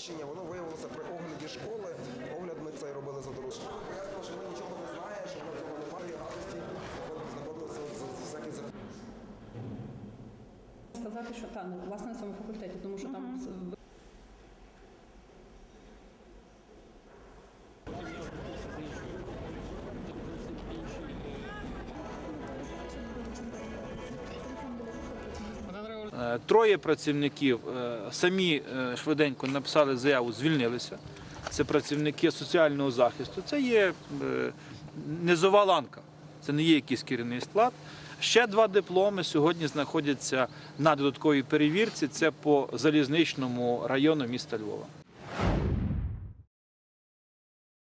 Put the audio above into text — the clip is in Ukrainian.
приміщення, воно виявилося при огляді школи. Огляд ми це робили за дорожчим. Пояснила, що вона нічого не знає, що вона цього радості, знаходилася за всякі Сказати, що та власне на цьому факультеті. Троє працівників е, самі е, швиденько написали заяву, звільнилися. Це працівники соціального захисту. Це є е, низова ланка, це не є якийсь керівний склад. Ще два дипломи сьогодні знаходяться на додатковій перевірці. Це по залізничному району міста Львова.